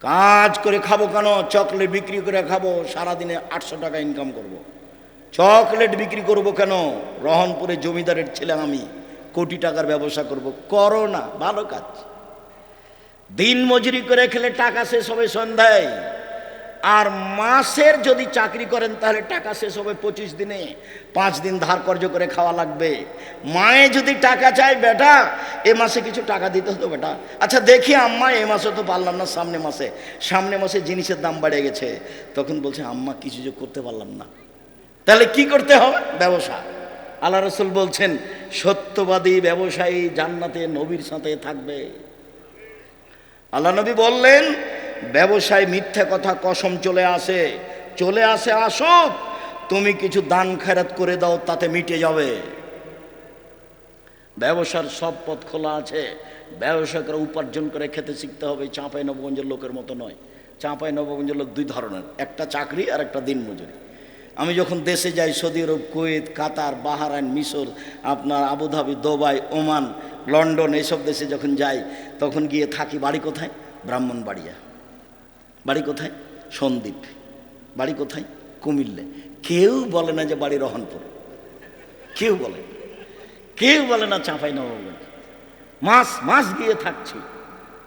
কাজ করে খাব কেন? চকলেট বিক্রি করে খাব, সারাদিনে আটশো টাকা ইনকাম করব। চকলেট বিক্রি করব কেন? রহনপুরে জমিদারের ছেলে আমি, কোটি টাকার ব্যবসা করব। করো না, ভালো কাজ। দিন মজুরি করে খেলে টাকা শেষ হবে সন্ধ্যায়। আর মাসের যদি চাকরি করেন, তাহলে টাকা শেষ হবে পঁচিশ দিনে। পাঁচ দিন ধার কর্য করে খাওয়া লাগবে। মায়ে যদি টাকা চায়, বেটা, এ মাসে কিছু টাকা দিতে হতো, বেটা। আচ্ছা দেখি আম্মা, এ মাসে তো পারলাম না, সামনে মাসে। সামনে মাসে জিনিসের দাম বেড়ে গেছে। তখন বলছে, আম্মা, কিছু যে করতে পারলাম না। তাহলে কি করতে হবে? ব্যবসা। আল্লাহ রসুল বলছেন, সত্যবাদী ব্যবসায়ী জান্নাতে, নবীর সাথে থাকবে। আল্লাহ নবী বললেন ব্যবসায় মিথ্যা কথা কসম চলে আসে চলে আসে আসুক, তুমি কিছু দান খেরাত করে দাও, তাতে মিটে যাবে। ব্যবসার সব পথ খোলা আছে ব্যবসা করে উপার্জন করে খেতে শিখতে হবে চাঁপাই নবগঞ্জের লোকের মতো নয়। চাঁপাই নবগঞ্জের লোক দুই ধরনের, একটা চাকরি আর একটা দিন মজুরি আমি যখন দেশে যাই, Saudi Arab, Kuwait, Qatar, Bahrain, মিশর, আপনার আবুধাবি, দুবাই, ওমান, লন্ডন, এইসব দেশে যখন যাই, তখন গিয়ে থাকি বাড়ি কোথায়? ব্রাহ্মণবাড়িয়া। বাড়ি কোথায়? সন্দ্বীপ বাড়ি কোথায়? কুমিল্লে। কেউ বলে না যে বাড়ি রহনপুর। কেউ বলে কেউ বলে না চাঁপাই নবগঞ্জ মাস মাস গিয়ে থাকছি।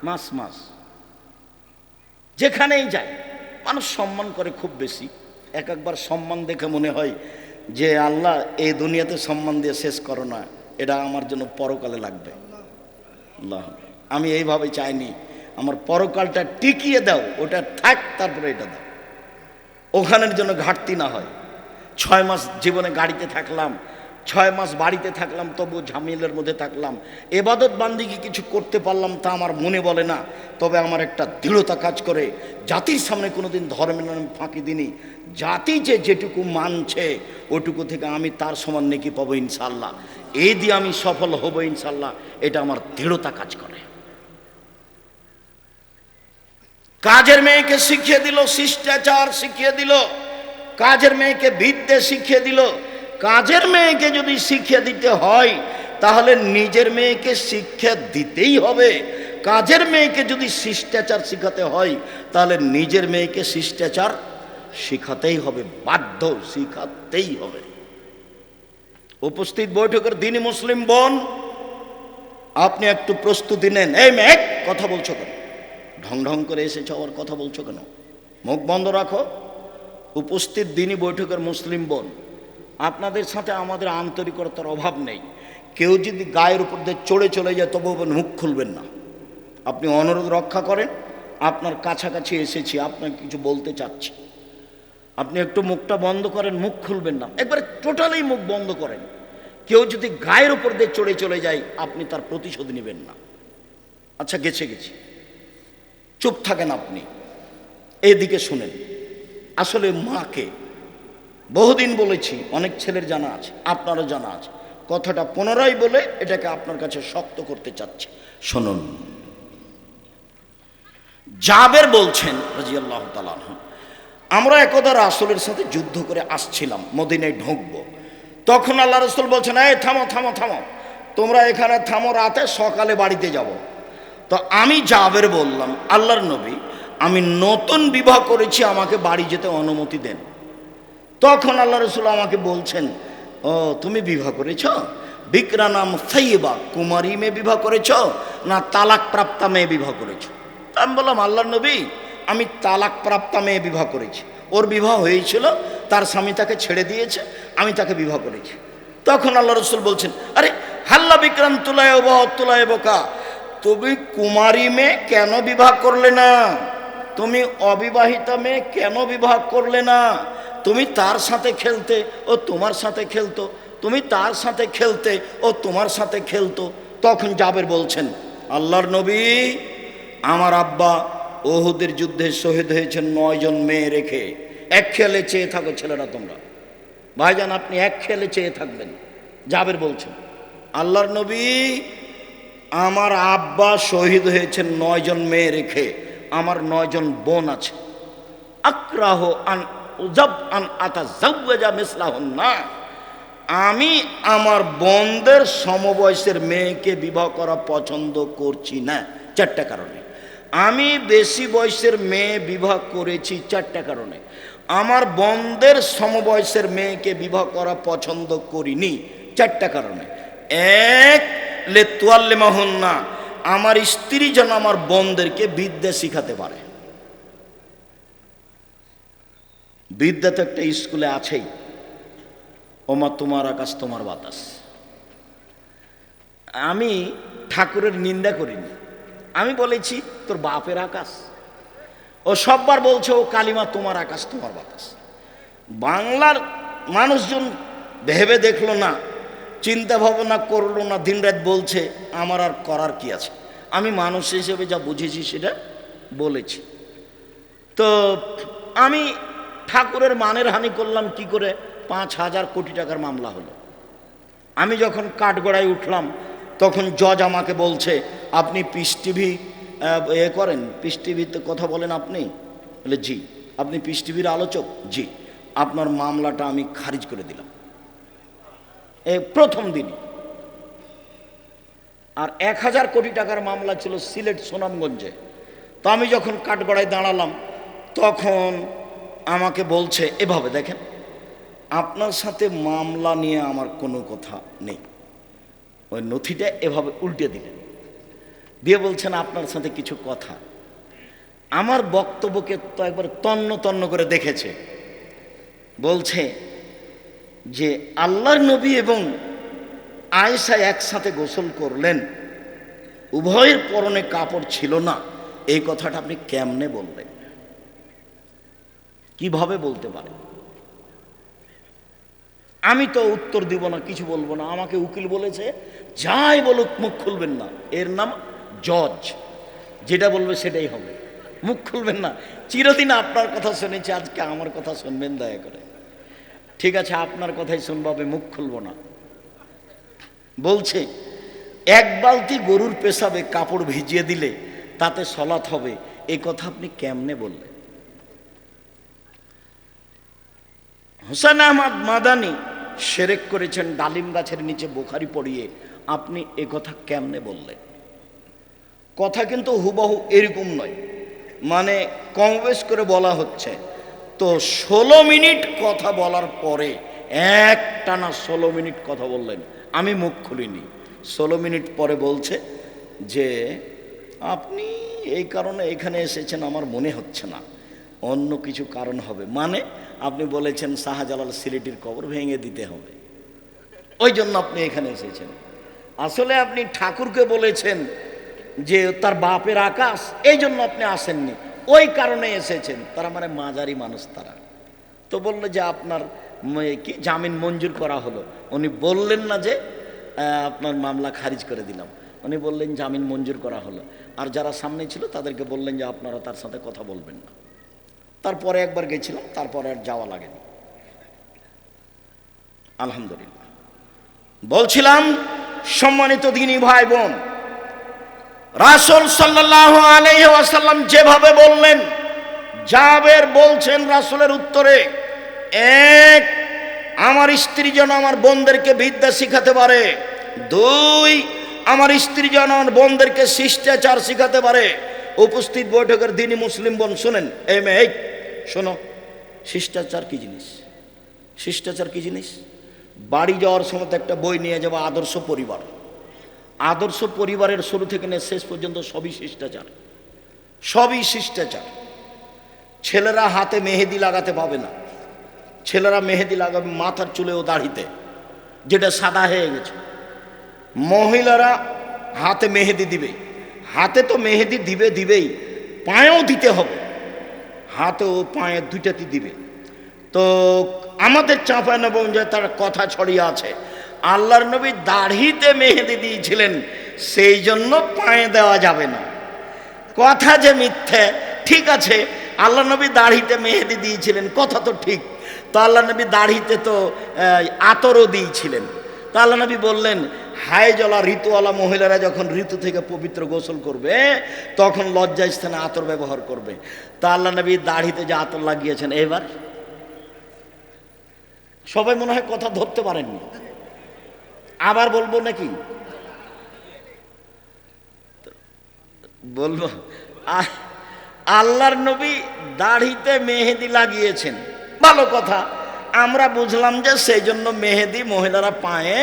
মাস মাস। যেখানেই যায় মানুষ সম্মান করে খুব বেশি। এক একবার সম্মান দেখে মনে হয় যে আল্লাহ এই দুনিয়াতে সম্মান দিয়ে শেষ করো না। এটা আমার জন্য পরকালে লাগবে। আমি এইভাবে চাইনি আমার পরকালটা টিকিয়ে দাও, ওটা থাক, তারপরে এটা দাও। ওখানের জন্য ঘাটতি না হয়। ছয় মাস জীবনে গাড়িতে থাকলাম, ছয় মাস বাড়িতে থাকলাম, তবু ঝামেলের মধ্যে থাকলাম। এবাদত বান্দিকে কিছু করতে পারলাম তা আমার মনে বলে না, তবে আমার একটা দৃঢ়তা কাজ করে, জাতির সামনে কোনোদিন ধর্মের নামে ফাঁকি দিনি জাতি যে যেটুকু মানছে, ওটুকু থেকে আমি তার সমান নেকি পাবো ইনশাল্লাহ এই দিয়ে আমি সফল হব ইনশাল্লাহ এটা আমার দৃঢ়তা কাজ করে। কাজের মেয়েকে শিখিয়ে দিল, শিষ্টাচার শিখিয়ে দিল, কাজের মেয়েকে বিদ্যে শিখিয়ে দিল। কাজের মেয়েকে যদি শিক্ষা দিতে হয়, তাহলে নিজের মেয়েকে শিক্ষা দিতেই হবে। কাজের মেয়েকে যদি শিষ্টাচার শিখাতে হয়, তাহলে নিজের মেয়েকে শিষ্টাচার শিখাতেই হবে, বাধ্য শিখাতেই হবে। উপস্থিত বৈঠকের দিনই মুসলিম বোন, আপনি একটু প্রস্তুতি নেন। এই মেয়ে, কথা বলছো কেন? ঢং ঢং করে এসেছ, আবার কথা বলছো কেন? মুখ বন্ধ রাখো। উপস্থিত দিনই বৈঠকের মুসলিম বোন। আপনাদের সাথে আমাদের আন্তরিকতার অভাব নেই। কেউ যদি গায়ের উপর দিয়ে চড়ে চলে যায় তবু মুখ খুলবেন না। আপনি অনুরোধ রক্ষা করেন। আপনার কাছাকাছি এসেছি, আপনাকে কিছু বলতে চাচ্ছি। আপনি একটু মুখটা বন্ধ করেন, মুখ খুলবেন না। একবারে টোটালি মুখ বন্ধ করেন। কেউ যদি গায়ের উপর দিয়ে চড়ে চলে যায়, আপনি তার প্রতিশোধ নেবেন না। আচ্ছা গেছে গেছে। চুপ থাকেন আপনি। এদিকে শুনেন, আসলে মাকে বহুদিন বলেছি, অনেক ছেলের জানা আছে, আপনারও জানা আছে, কথাটা পুনরায় বলে এটাকে আপনার কাছে শক্ত করতে চাচ্ছি। শুনুন, জাবের বলছেন রাজি আল্লাহ আমরা একদা রাসুলের সাথে যুদ্ধ করে আসছিলাম, মদিনায় ঢুকবো। তখন আল্লাহ রসুল বলছেন, এই থামো থামো থামো, তোমরা এখানে থামো, রাতে সকালে বাড়িতে যাব। তো আমি জাবের বললাম, আল্লাহর নবী, আমি নতুন বিবাহ করেছি, আমাকে বাড়ি যেতে অনুমতি দেন। তখন আল্লাহ রসুল আমাকে বলছেন, ও, তুমি বিবাহ করেছ? বিক্রা নাম সাইবা কুমারী মেয়ে বিবাহ করেছ না তালাক প্রাপ্তা মেয়ে বিবাহ করেছ? আমি বললাম আল্লাহ নবী, আমি তালাক প্রাপ্তা মেয়ে বিবাহ করেছি। ওর বিবাহ হয়েছিল, তার স্বামী তাকে ছেড়ে দিয়েছে, আমি তাকে বিবাহ করেছি। তখন আল্লাহ রসুল বলছেন, আরে, হাল্লা বিক্রাম তুলায় বা তুলায় বোকা তুমি কুমারী মেয়ে কেন বিবাহ করলে না? তুমি অবিবাহিতা মেয়ে কেন বিবাহ করলে না? তুমি তার সাথে খেলতে ও তোমার সাথে খেলতো। তুমি তার সাথে খেলতে ও তোমার সাথে খেলতো। তখন জাবের বলছেন, আল্লাহর নবী, আমার আব্বা ওহুদের যুদ্ধে শহীদ হয়েছেন নয়জন মেয়ে রেখে। এক খেলে চেয়ে থাকো ছেলেরা তোমরা। ভাইজান, আপনি এক খেলে চেয়ে থাকবেন। জাবের বলছেন, আল্লাহর নবী আমার আব্বা শহীদ হয়েছেন নয়জন মেয়ে রেখে। আমার নয়জন বোন আছে। আক্রাহ আন উজাব আন আতা জাউজা মিসলাহন না আমি আমার বোনদের সমবয়সের মেয়েকে বিবাহ করা পছন্দ করছি না, চারটা কারণে। আমি বেশি বয়সের মেয়ে বিবাহ করেছি চারটা কারণে। আমার বন্ধের সমবয়সের মেয়েকে বিবাহ করা পছন্দ করিনি, চারটা কারণে। এক লে তোয়াল্লে না আমার স্ত্রী যেন আমার বোনদেরকে বিদ্যা শিখাতে পারে। বিদ্যা তো একটা স্কুলে আছেই। ওমা, তোমার আকাশ, তোমার বাতাস। আমি ঠাকুরের নিন্দা করিনি। আমি বলেছি, তোর বাপের আকাশ। ও সববার বলছে, ও কালিমা, তোমার আকাশ, তোমার বাতাস। বাংলার মানুষজন ভেবে দেখল না চিন্তা ভাবনা করল না, দিনরাত বলছে, আমার আর করার কি আছে? আমি মানুষ হিসেবে যা বুঝেছি সেটা বলেছি। তো আমি ঠাকুরের মানের হানি করলাম, কি করে? পাঁচ হাজার কোটি টাকার মামলা হলো। আমি যখন কাঠগড়ায় উঠলাম, তখন জজ আমাকে বলছে, আপনি পিস টিভি এ করেন? পিস টিভিতে কথা বলেন আপনি? বলে, জি। আপনি পিস টিভির আলোচক? জি। আপনার মামলাটা আমি খারিজ করে দিলাম। প্রথম দিনই। আর এক হাজার কোটি টাকার মামলা ছিল সিলেট সুনামগঞ্জে। তো আমি যখন কাঠগড়ায় দাঁড়ালাম, তখন আমাকে বলছে, এভাবে দেখেন, আপনার সাথে মামলা নিয়ে আমার কোনো কথা নেই। ওই নথিটা এভাবে উল্টে দিলেন। দিয়ে বলছেন, আপনার সাথে কিছু কথা। আমার বক্তব্যকে তো একবার তন্ন তন্ন করে দেখেছে। বলছে যে আল্লাহর নবী এবং আয়েশা একসাথে গোসল করলেন, উভয়ের পরনে কাপড় ছিল না। এই কথাটা আপনি কেমনে বললেন? কীভাবে বলতে পারেন? আমি তো উত্তর দিব না, কিছু বলব না। আমাকে উকিল বলেছে, যাই বলুক, মুখ খুলবেন না। এর নাম জজ। যেটা বলবে সেটাই হবে। মুখ খুলবেন না। চিরদিন আপনার কথা শুনেছি, আজকে আমার কথা শুনবেন, দয়া করে। ঠিক আছে, আপনার কথাই শুনব, আমি মুখ খুলবো না। বলছে, এক বালতি গরুর পেশাবে কাপড় ভিজিয়ে দিলে তাতে সলাৎ হবে। এই কথা আপনি কেমনে বললেন? হোসেন আহমদ মাদানি সেরেক করেছেন, ডালিম গাছের নিচে বোখারি পড়িয়ে। আপনি এ কথা কেমনে বললেন? কথা কিন্তু হুবহু এরকম নয়। মানে বেশ করে বলা হচ্ছে। তো ষোলো মিনিট কথা বলার পরে এক টানা ষোলো মিনিট কথা বললেন। আমি মুখ খুলিনি। ষোলো মিনিট পরে বলছে যে, আপনি এই কারণে এখানে এসেছেন, আমার মনে হচ্ছে না। অন্য কিছু কারণ হবে। মানে আপনি বলেছেন, শাহজালাল সিলেটির কবর ভেঙে দিতে হবে। ওই জন্য আপনি এখানে এসেছেন। আসলে আপনি ঠাকুরকে বলেছেন যে, তার বাপের আকাশ। এই জন্য আপনি আসেননি। ওই কারণে এসেছেন। তারা মানে মাঝারি মানুষ তারা। তো বলল যে আপনার কি? জামিন মঞ্জুর করা হলো। উনি বললেন না যে আপনার মামলা খারিজ করে দিলাম। উনি বললেন জামিন মঞ্জুর করা হলো। আর যারা সামনে ছিল তাদেরকে বললেন যে আপনারা তার সাথে কথা বলবেন না। তারপরে একবার গেছিলাম, তারপরে আর যাওয়া লাগেনি। আলহামদুলিল্লাহ। বলছিলাম, সম্মানিত দিনী ভাই বোন রাসুল সাল্লাহ আলাইহি ওয়াসাল্লাম যেভাবে বললেন, জাবের বলছেন রাসুলের উত্তরে, এক, আমার স্ত্রী যেন আমার বোনদেরকে বিদ্যা শিখাতে পারে। দুই, আমার স্ত্রী যেন আমার বোনদেরকে শিষ্টাচার শিখাতে পারে। উপস্থিত বৈঠকের দিনই মুসলিম বোন, শোনেন, এই মেয়ে, এই, শোনো, শিষ্টাচার কি জিনিস? শিষ্টাচার কি জিনিস? বাড়ি যাওয়ার সময় একটা বই নিয়ে যাব, আদর্শ পরিবার। আদর্শ পরিবারের শুরু থেকে নিয়ে শেষ পর্যন্ত সবই শিষ্টাচার। সবই শিষ্টাচার। ছেলেরা হাতে মেহেদি লাগাতে পাবে না। ছেলেরা মেহেদি লাগাবে মাথার চুলে ও দাড়িতে, যেটা সাদা হয়ে গেছে। মহিলারা হাতে মেহেদি দিবে। হাতে তো মেহেদি দিবে দিবেই, পায়েও দিতে হবে। হাতে ও পায়ে দুইটাতে দিবে। তো আমাদের চাঁপান এবং যে তার কথা ছড়িয়ে আছে। আল্লাহর নবী দাড়িতে মেহেদি দিয়েছিলেন, সেই জন্য পায়ে দেওয়া যাবে না। কথা যে মিথ্যে, ঠিক আছে আল্লাহ নবী দাড়িতে মেহেদি দিয়েছিলেন, কথা তো ঠিক। তো আল্লাহ নবী দাড়িতে তো আতরও দিয়েছিলেন। তো আল্লাহ নবী বললেন, হায় জলা ঋতুওয়ালা মহিলারা যখন ঋতু থেকে পবিত্র গোসল করবে, তখন লজ্জা স্থানে আতর ব্যবহার করবে। তা আল্লাহ নবী দাড়িতে যে আতর লাগিয়েছেন, এবার? সবাই মনে হয় কথা ধরতে পারেননি। আবার বলব নাকি? বলব আল্লাহর নবী দাড়িতে মেহেদি লাগিয়েছেন। ভালো কথা, আমরা বুঝলাম যে সেই জন্য মেহেদি মহিলারা পায়ে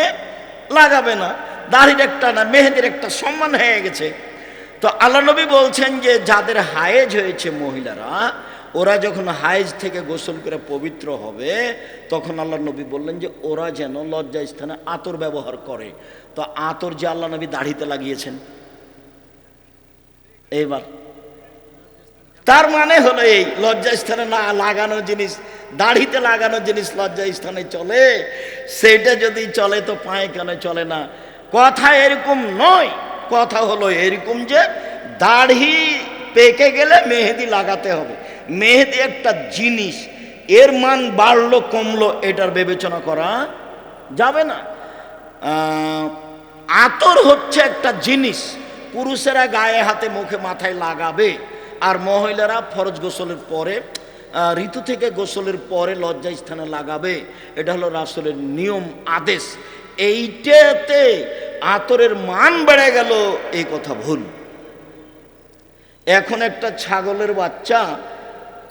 লাগাবে না। দাড়ির একটা না, মেহেদির একটা সম্মান হয়ে গেছে। তো আল্লাহ নবী বলছেন যে যাদের হায়েজ হয়েছে মহিলারা ওরা যখন হাইজ থেকে গোসল করে পবিত্র হবে, তখন আল্লাহ নবী বললেন যে, ওরা যেন লজ্জা স্থানে আতর ব্যবহার করে। তো আতর যে আল্লাহ নবী দাড়িতে লাগিয়েছেন। এইবার। তার মানে হলো এই লজ্জা স্থানে না লাগানো জিনিস, দাড়িতে লাগানো জিনিস লজ্জা স্থানে চলে, সেইটা যদি চলে তো পায়ে কেন চলে না? কথা এরকম নয়। কথা হলো এরকম যে, দাড়ি পেকে গেলে মেহেদি লাগাতে হবে। মেহেদি একটা জিনিস, এর মান বাড়লো, কমলো, এটার বিবেচনা করা যাবে না। আতর হচ্ছে একটা জিনিস, পুরুষেরা গায়ে হাতে মুখে মাথায় লাগাবে, আর মহিলারা ফরজ গোসলের পরে ঋতু থেকে গোসলের পরে লজ্জা স্থানে লাগাবে। এটা হলো রাসুলের নিয়ম, আদেশ। এইটাতে আতরের মান বেড়ে গেল, এই কথা ভুল। এখন একটা ছাগলের বাচ্চা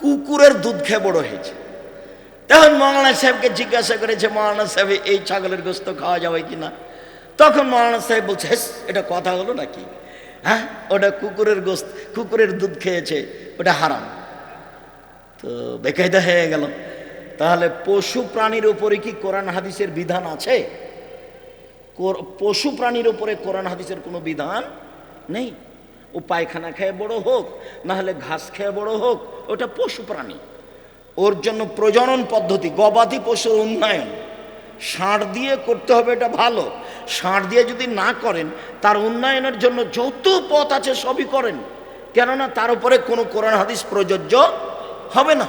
কুকুরের দুধ খেয়ে বড় হয়েছে। তখন মৌলানা সাহেবকে জিজ্ঞাসা করেছে, মৌলানা সাহেব, এই ছাগলের গোস্ত খাওয়া যাবে কি না তখন মৌলানা সাহেব বলছে এটা কথা হলো নাকি? হ্যাঁ ওটা কুকুরের গোস্ত, কুকুরের দুধ খেয়েছে, ওটা হারাম। তো বেকায়দা হয়ে গেল। তাহলে পশু প্রাণীর উপরে কি কোরআন হাদিসের বিধান আছে? পশু প্রাণীর উপরে কোরআন হাদিসের কোনো বিধান নেই? ও পায়খানা খেয়ে বড় হোক না হলে ঘাস খেয়ে বড় হোক, ওটা পশু প্রাণী। ওর জন্য প্রজনন পদ্ধতি, গবাদি পশুর উন্নয়ন। ষাঁড় দিয়ে করতে হবে এটা ভালো। ষাঁড় দিয়ে যদি না করেন, তার উন্নয়নের জন্য যত পথ আছে, সবই করেন। কেননা তার উপরে কোনো কোরআন হাদিস প্রযোজ্য হবে না।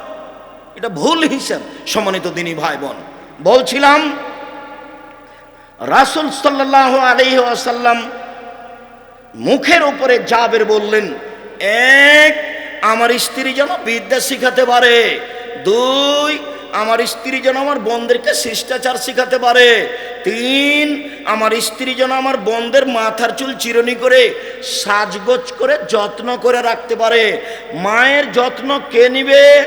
এটা ভুল হিসাব, সম্মানিত দিনী ভাই বোন বলছিলাম, রাসুল সাল্লাহ আলহি আসাল্লাম মুখের উপরে জাবের বললেন, এক, আমার স্ত্রী যেন বিদ্যা শিখাতে পারে। দুই, আমার স্ত্রী যেন আমার বোনদেরকে শিষ্টাচার শিখাতে পারে। তিন, আমার স্ত্রী যেন আমার বোনদের মাথার চুল চিরনি করে সাজগোজ করে যত্ন করে রাখতে পারে। মায়ের যত্ন কে নিবে?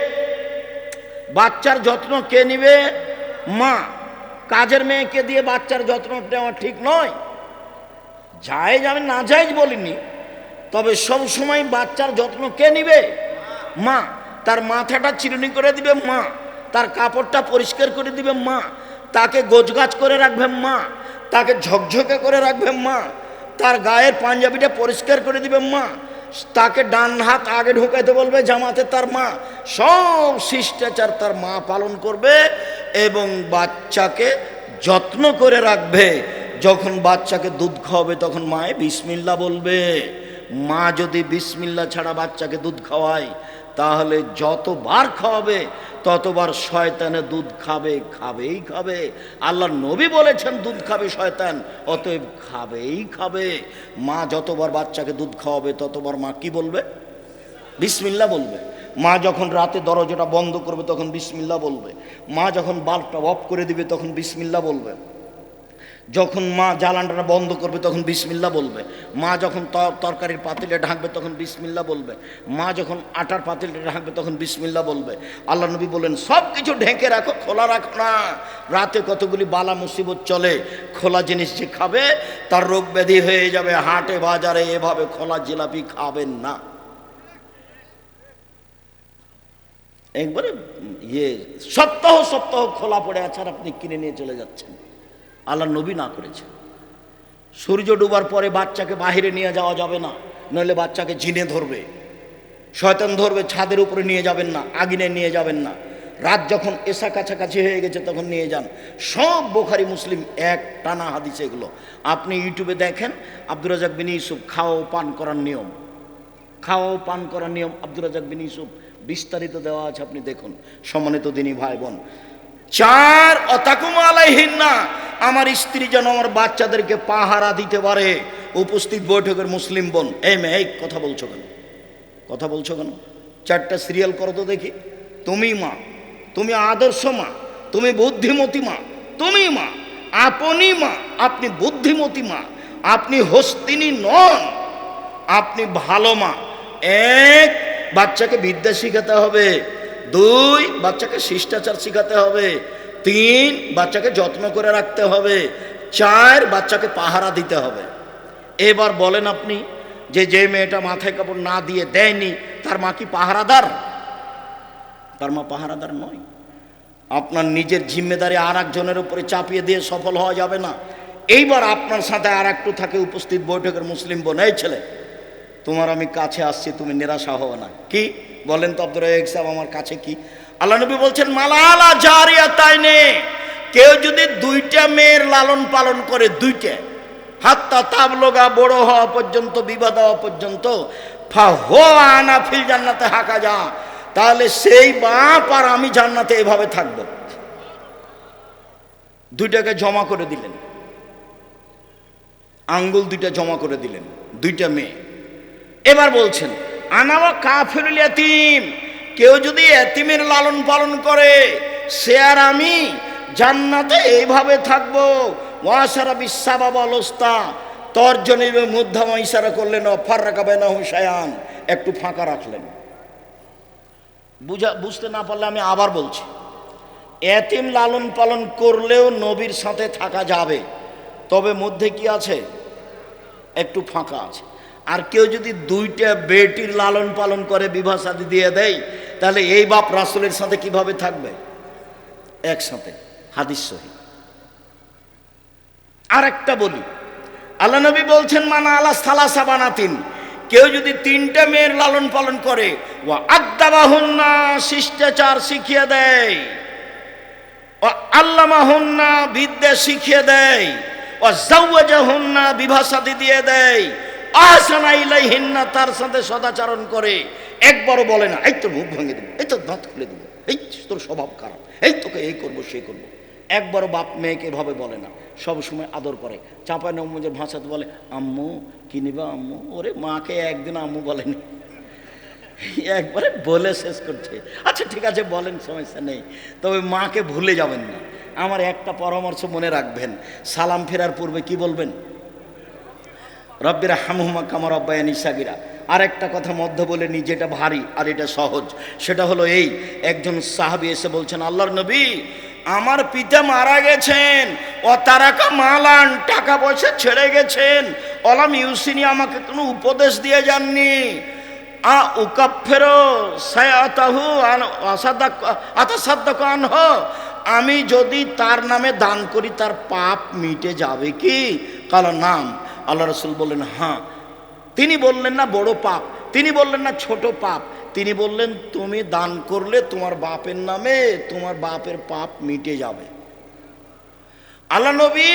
বাচ্চার যত্ন কে নিবে? মা, কাজের মেয়েকে দিয়ে বাচ্চার যত্ন নেওয়া ঠিক নয়। জায়েজ আমি না জায়েজ বলিনি, তবে সব সময় বাচ্চার যত্ন কে নিবে? মা। তার মাথাটা চিরুনি করে দিবে মা। তার কাপড়টা পরিষ্কার করে দিবে মা। তাকে গোছগাছ করে রাখবে মা। তাকে ঝকঝকে করে রাখবে মা। তার গায়ের পাঞ্জাবিটা পরিষ্কার করে দিবে মা। তাকে ডান হাত আগে ঢুকাইতে বলবে, জামাতে তার মা। সব শিষ্টাচার তার মা পালন করবে এবং বাচ্চাকে যত্ন করে রাখবে। যখন বাচ্চাকে দুধ খাওয়াবে, তখন মায়ে বিসমিল্লা বলবে। মা যদি বিসমিল্লা ছাড়া বাচ্চাকে দুধ খাওয়ায়, তাহলে যতবার খাওয়াবে, ততবার শয়তানে দুধ খাবে, খাবেই খাবে। আল্লাহ নবী বলেছেন, দুধ খাবে শয়তান, অতএব খাবেই খাবে। মা যতবার বাচ্চাকে দুধ খাওয়াবে, ততবার মা কি বলবে? বিসমিল্লা বলবে। মা যখন রাতে দরজাটা বন্ধ করবে, তখন বিসমিল্লা বলবে। মা যখন বাল্বটা অফ করে দিবে, তখন বিসমিল্লা বলবে। যখন মা জ্বালানটা বন্ধ করবে, তখন বিসমিল্লা বলবে। মা যখন তর- তরকারির পাতিলে ঢাকবে, তখন বিসমিল্লা বলবে। মা যখন আটার পাতিলে ঢাকবে, তখন বিসমিল্লা বলবে। আল্লাহ নবী বলেন সব কিছু ঢেকে রাখো, খোলা রাখো না। রাতে কতগুলি বালা মুসিবত চলে, খোলা জিনিস যে খাবে, তার রোগ ব্যাধি হয়ে যাবে। হাটে বাজারে এভাবে খোলা জিলাপি খাবেন না। একবারে ইয়ে সপ্তাহ সপ্তাহ খোলা পড়ে আছে আর আপনি কিনে নিয়ে চলে যাচ্ছেন। আল্লাহ নবী না করেছে। সূর্য ডুবার পরে বাচ্চাকে বাহিরে নিয়ে যাওয়া যাবে না, নইলে বাচ্চাকে জিনে ধরবে। শয়তান ধরবে, ছাদের উপরে নিয়ে যাবেন না, আগিনে নিয়ে যাবেন না। রাত যখন এসা কাছাকাছি হয়ে গেছে, তখন নিয়ে যান। সব বোখারি মুসলিম এক টানা হাদিস এগুলো। আপনি ইউটিউবে দেখেন, আব্দুর রাজাক বিন ইউসুফ খাওয়া পান করার নিয়ম। খাওয়া পান করার নিয়ম আব্দুর রাজাক বিন ইউসুফ। বিস্তারিত দেওয়া আছে, আপনি দেখুন। সম্মানিত দিনী ভাই বোন। চার অতাকুম আলাইহিন না আমার স্ত্রী যেন আমার বাচ্চাদেরকে পাহারা দিতে পারে। উপস্থিত বৈঠকের মুসলিম বোন, এই মেয়ে, এই কথা বলছো কেন? কথা বলছো কেন? চারটা সিরিয়াল করো তো দেখি। তুমি মা, তুমি আদর্শ মা, তুমি বুদ্ধিমতী মা, তুমি মা, আপনি মা, আপনি বুদ্ধিমতী মা, আপনি হস্তিনী নন, আপনি ভালো মা। এক, বাচ্চাকে বিদ্যা শিখাতে হবে। দুই, বাচ্চাকে শিষ্টাচার শিখাতে হবে। তিন বাচ্চাকে যত্ন করে রাখতে হবে। চার বাচ্চাকে পাহারা দিতে হবে। এবার বলেন আপনি যে যে মেয়েটা মাথায় কাপড় না দিয়ে দেয়নি, তার মা কি পাহারাদার? তার মা পাহারাদার নয়। আপনার নিজের জিম্মেদারি আর একজনের উপরে চাপিয়ে দিয়ে সফল হওয়া যাবে না। এইবার আপনার সাথে আর একটু থাকে উপস্থিত বৈঠকের মুসলিম বোন, এই ছেলে, তোমার আমি কাছে আসছি, তুমি নিরাশা হও না। কি? বলেন তো আব্দুর সাহেব, আমার কাছে কি? আল্লাহ নবী বলছেন, মালালা জারিয়া তাই নে কেউ যদি দুইটা মেয়ের লালন পালন করে, দুইটা, হাত্তা তাবলোগা বড় হওয়া পর্যন্ত, বিবাদ হওয়া পর্যন্ত ফা হো জান্নাতে হাঁকা যা, তাহলে সেই বাপ আর আমি জান্নাতে এভাবে থাকব। দুইটাকে জমা করে দিলেন। আঙ্গুল দুইটা জমা করে দিলেন, দুইটা মেয়ে। এবার বলছেন আনাওয়া কাফিরুল এতিম কেউ যদি এতিমের লালন পালন করে, সে আর আমি জান্নাতে এইভাবে থাকব। ওয়াসারা বিশ্বাবা বলস্তা তর্জনীর মধ্যমা ইশারা করলেন অফার রাখাবে না হুসায়ান একটু ফাঁকা রাখলেন। বুঝা বুঝতে না পারলে আমি আবার বলছি, এতিম লালন পালন করলেও নবীর সাথে থাকা যাবে, তবে মধ্যে কি আছে? একটু ফাঁকা আছে। আর কেউ যদি দুইটা বেটির লালন পালন করে, বিবাহ দিয়ে দেয় তাহলে এই বাপ রাসুলের সাথে কীভাবে থাকবে? একসাথে, হাদিস সহি। আর একটা বলি, আল্লাহ নবী বলছেন, মানা আলা সালাসা বানাতিন। কেউ যদি তিনটা মেয়ের লালন পালন করে ও আদাবাহুন্না শিষ্টাচার শিখিয়ে দেয়। ও আল্লামাহুন্না, বিদ্যা শিখিয়ে দেয়। ও জাউয়াজাহুন্না বিভাসাদি দিয়ে দেয়। আহসানা ইলাইহিন্না, তার সাথে সদাচরণ করে। একবারও বলে না, এই তোর মুখ ভেঙে দেবো, এই তোর দাঁত খুলে দেবো, এই তোর স্বভাব খারাপ, এই তোকে এই করব, সেই করব। একবারও বাপ মেয়েকে এভাবে বলে না, সব সময় আদর করে। চাঁপায় নমুজের ভাষাতে বলে, আম্মু, কি নিবা আম্মু? ওরে মাকে একদিন আম্মু বলেনি। একবারে বলে শেষ করছে। আচ্ছা ঠিক আছে, বলেন, সমস্যা নেই। তবে মাকে ভুলে যাবেন না। আমার একটা পরামর্শ মনে রাখবেন। সালাম ফেরার পূর্বে কি বলবেন? রব্বিরা হামহুমা কামার অব্বায়ানি সাগিরা। আর একটা কথা মধ্য বলে নি, যেটা ভারী আর এটা সহজ। সেটা হলো এই, একজন সাহাবি এসে বলছেন, আল্লাহর নবী, আমার পিতা মারা গেছেন, ও তারাকা মালান, টাকা পয়সা ছেড়ে গেছেন, অলাম ইউসিনি আমাকে কোনো উপদেশ দিয়ে যাননি। আ উকাফেরো সায়াতাহু আতাসাদ্দাক আনহ, আমি যদি তার নামে দান করি, তার পাপ মিটে যাবে কি? কালো, নাম। আল্লাহ রসুল বললেন হ্যাঁ। তিনি বললেন না বড় পাপ, তিনি বললেন না ছোট পাপ, তিনি বললেন, তুমি দান করলে তোমার বাপের নামে তোমার বাপের পাপ মিটে যাবে। আল্লাহ নবী,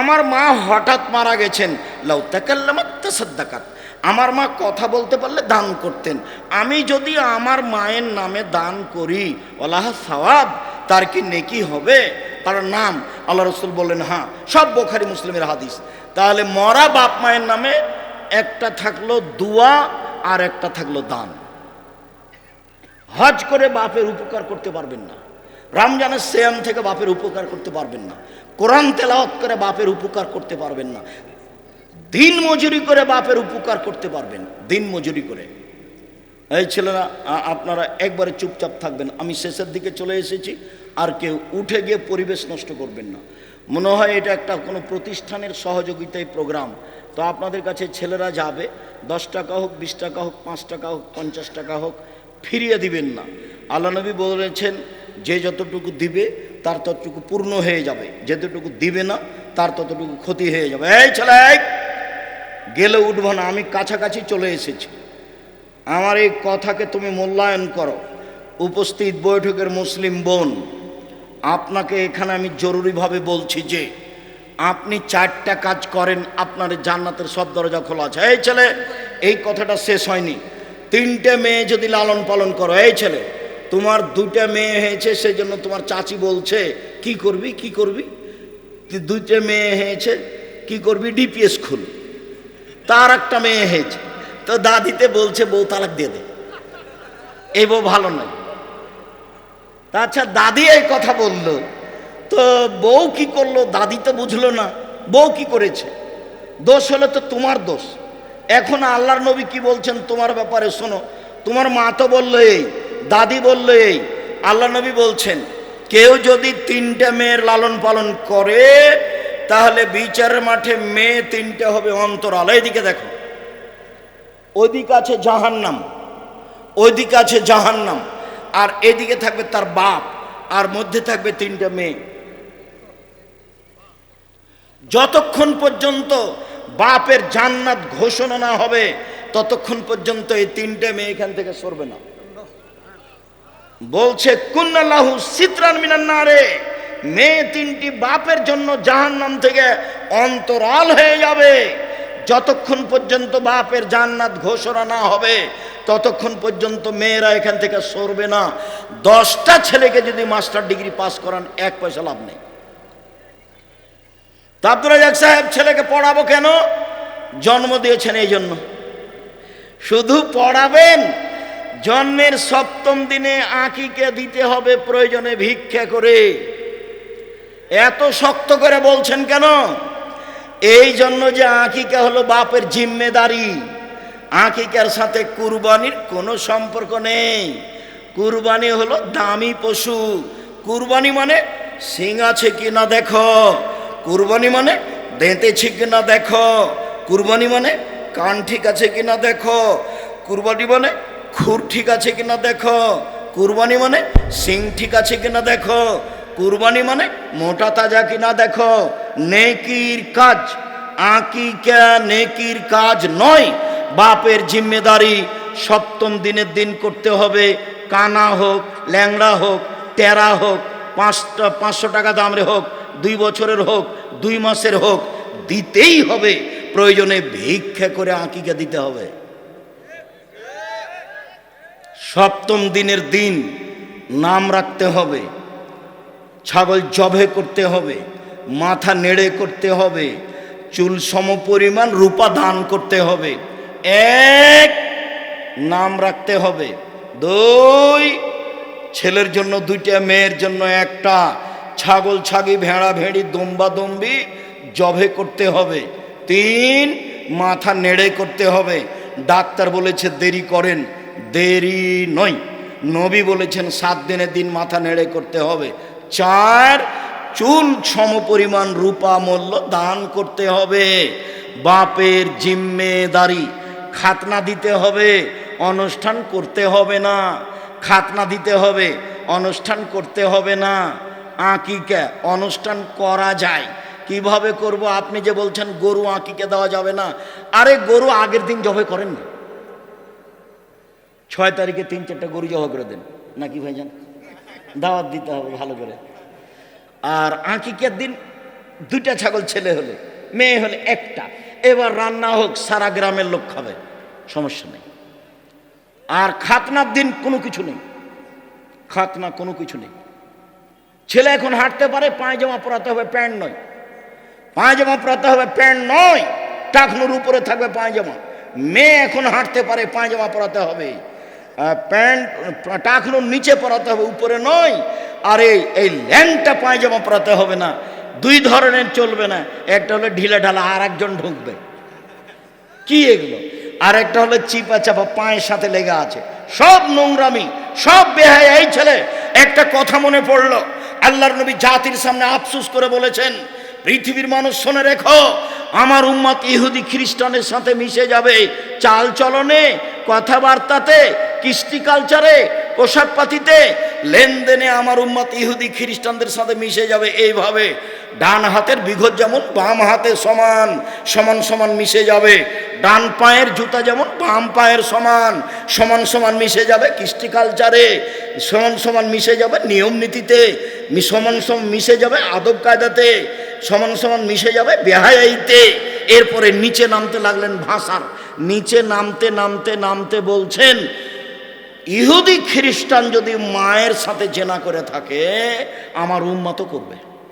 আমার মা হঠাৎ মারা গেছেন। লাউতাকাল্লামাত্তাসাদ্দাকাত আমার মা কথা বলতে পারলে দান করতেন। আমি যদি আমার মায়ের নামে দান করি আল্লাহ সওয়াব, তার কি নেকি হবে? তার নাম? আল্লাহ রসুল বললেন হ্যাঁ সব বোখারি মুসলিমের হাদিস। তাহলে মরা বাপ মায়ের নামে একটা থাকল দুয়া আর একটা থাকল দান। হজ করে বাপের উপকার করতে পারবেন না। রমজানের শ্যাম থেকে বাপের উপকার করতে পারবেন না। কোরআন তেলাওয়াত করে বাপের উপকার করতে পারবেন না। দিন মজুরি করে বাপের উপকার করতে পারবেন, দিন মজুরি করে। এই ছেলেরা আপনারা একবারে চুপচাপ থাকবেন। আমি শেষের দিকে চলে এসেছি, আর কেউ উঠে গিয়ে পরিবেশ নষ্ট করবেন না। মনে হয় এটা একটা কোনো প্রতিষ্ঠানের সহযোগিতায় প্রোগ্রাম তো আপনাদের কাছে ছেলেরা যাবে, দশ টাকা হোক, বিশ টাকা হোক, পাঁচ টাকা হোক, পঞ্চাশ টাকা হোক, ফিরিয়ে দিবেন না। আল্লাহ নবী বলেছেন, যে যতটুকু দিবে, তার ততটুকু পূর্ণ হয়ে যাবে। যেতটুকু দিবে না, তার ততটুকু ক্ষতি হয়ে যাবে। এই ছেলে! গেলে উঠবো না, আমি কাছাকাছি চলে এসেছি। আমার এই কথাকে তুমি মূল্যায়ন করো। উপস্থিত বৈঠকের মুসলিম বোন, আপনাকে এখানে আমি জরুরিভাবে বলছি যে আপনি চারটা কাজ করেন, আপনার জান্নাতের সব দরজা খোলা আছে। এই ছেলে, এই কথাটা শেষ হয়নি। তিনটে মেয়ে যদি লালন পালন করো, এই ছেলে, তোমার দুইটা মেয়ে হয়েছে সেই জন্য তোমার চাচি বলছে, কি করবি কি করবি? দুইটা মেয়ে হয়েছে, কি করবি? ডিপিএস খুল। তার একটা মেয়ে হয়েছে, তো দাদিতে বলছে, বউ তালাক দিয়ে দে। এই বউ ভালো নয়। আচ্ছা দাদি এই কথা বলল তো বউ কি করল? দাদি তো বুঝলো না। বউ কি করেছে? দোষ হলে তো তোমার দোষ। এখন আল্লাহর নবী কি বলছেন তোমার ব্যাপারে শোনো। তোমার মা তো বলল এই, দাদি বলল এই। আল্লাহ নবী বলছেন, কেউ যদি তিনটা মেয়ের লালন পালন করে, তাহলে বিচারের মাঠে মেয়ে তিনটে হবে অন্তরাল এইদিকে দেখো। ওইদিকে আছে জাহান্নাম। ওইদিকে আছে জাহান্নাম। আর এদিকে থাকবে তার বাপ। আর মধ্যে থাকবে তিনটা মেয়ে। যতক্ষণ পর্যন্ত বাপের জান্নাত ঘোষণা না হবে, ততক্ষণ পর্যন্ত এই তিনটে মেয়ে এখান থেকে সরবে না। বলছে কুন্নাল্লাহু সিতরান মিনান নারে। মেয়ে তিনটি বাপের জন্য জাহান্নাম থেকে অন্তরাল হয়ে যাবে। যতক্ষণ পর্যন্ত বাপের জান্নাত ঘোষণা না হবে, ততক্ষণ পর্যন্ত মেয়েরা এখান থেকে সরবে না। দশটা ছেলেকে যদি মাস্টার ডিগ্রি পাস করান, এক পয়সা লাভ নেই। তা আব্দুল রাজাক সাহেব ছেলেকে পড়াবো কেন? জন্ম দিয়েছেন এই জন্য। শুধু পড়াবেন, জন্মের সপ্তম দিনে আঁকিকে দিতে হবে প্রয়োজনে ভিক্ষা করে। এত শক্ত করে বলছেন কেন? এই জন্য যে আঁকিকা হলো বাপের জিম্মেদারি। আঁকিকার সাথে কুরবানির কোনো সম্পর্ক নেই। কুরবানি হলো দামি পশু। কুরবানি মানে সিং আছে কি না দেখো। কুরবানি মানে দেঁতেছে কি না দেখো। কুরবানি মানে কান ঠিক আছে কি না দেখো। কুরবানি মানে খুর ঠিক আছে কি না দেখো। কুরবানি মানে সিং ঠিক আছে কি না দেখো। কুরবানি মানে মোটা তাজা কিনা দেখো। নেকির কাজ। আকিকা নেকির কাজ নয়। বাপের জিম্মেদারি সপ্তম দিনের দিন করতে হবে। কানা হোক, ল্যাংড়া হোক টেরা হোক, পাঁচটা, পাঁচশো টাকা দামের হোক। দুই বছরের হোক, দুই মাসের হোক, দিতেই হবে। প্রয়োজনে ভিক্ষা করে আঁকিকা দিতে হবে। সপ্তম দিনের দিন নাম রাখতে হবে। ছাগল জবে করতে হবে। মাথা নেড়ে করতে হবে। চুল সমপরিমাণ রূপা দান করতে হবে। এক, নাম রাখতে হবে। দুই, ছেলের জন্য দুইটা, মেয়ের জন্য একটা। ছাগল ছাগি, ভেড়া ভেড়ি, দম্বা দম্বি, জবে করতে হবে। তিন, মাথা নেড়ে করতে হবে। ডাক্তার বলেছে দেরি করেন, দেরি নয়। নবী বলেছেন, সাত দিনের দিন মাথা নেড়ে করতে হবে। চার, চুল সমপরিমাণ রূপা মূল্য দান করতে হবে। বাপের জিম্মেদারি খাতনা দিতে হবে, অনুষ্ঠান করতে হবে না। খাতনা দিতে হবে, অনুষ্ঠান করতে হবে না। আঁকিকা অনুষ্ঠান করা যায়। কীভাবে করব? আপনি যে বলছেন গরু আঁকিকে দেওয়া যাবে না। আরে গরু আগের দিন জবে করেন না। ছয় তারিখে তিন, চারটা গরু জবা করে দেন। নাকি ভাইজান? দাওয়াত দিতে হবে ভালো করে। আর আঁকিকের দিন দুইটা ছাগল ছেলে হলে, মেয়ে হলে একটা। এবার রান্না হোক, সারা গ্রামের লোক খাবে। সমস্যা নেই। আর খাতনার দিন কোনো কিছু নেই। খাতনা কোনো কিছু নেই। ছেলে এখন হাঁটতে পারে পায়জামা পরাতে হবে, প্যান্ট নয়। পায়জামা পরাতে হবে, প্যান্ট নয়। টাকনুর উপরে থাকবে পায়জামা মেয়ে এখন হাঁটতে পারে পায়জামা পরাতে হবে। প্যান্ট, টাকনুর নিচে পরাতে হবে, উপরে নয়। আর এই এই ল্যাংটা পায়জামা পরাতে হবে না। দুই ধরনের চলবে না। একটা হলো ঢিলে ঢালা, আর একজন ঢুকবে। কি এগুলো? আর একটা হলো চিপা চাপা, পায়ের সাথে লেগে আছে। সব নোংরামি, সব বেহায় এই ছেলে। একটা কথা মনে পড়ল আল্লাহর নবী জাতির সামনে আফসুস করে বলেছেন, পৃথিবীর মানুষ শোনে রেখো, আমার উম্মত ইহুদি খ্রিস্টানের সাথে মিশে যাবে, চাল চলনে, কথাবার্তাতে, কৃষ্টি কালচারে পোশাক পাতিতে লেনদেনে আমার উম্মত ইহুদি খ্রিস্টানদের সাথে মিশে যাবে এইভাবে। ডান হাতের বিঘত যেমন, বাম হাতে সমান সমান সমান মিশে যাবে। ডান পায়ের জুতা যেমন, বাম পায়ের সমান সমান সমান মিশে যাবে কৃষ্টি কালচারে। সমান সমান মিশে যাবে নিয়ম নীতিতে। সমান সমান মিশে যাবে আদব কায়দাতে। সমান সমান মিশে যাবে বেহায়াইতে। এরপরে নিচে নামতে লাগলেন ভাষার। নিচে নামতে নামতে নামতে বলছেন ইহুদি খ্রিস্টান যদি মায়ের সাথে জেনা করে থাকে আমার উম্মাত করবে।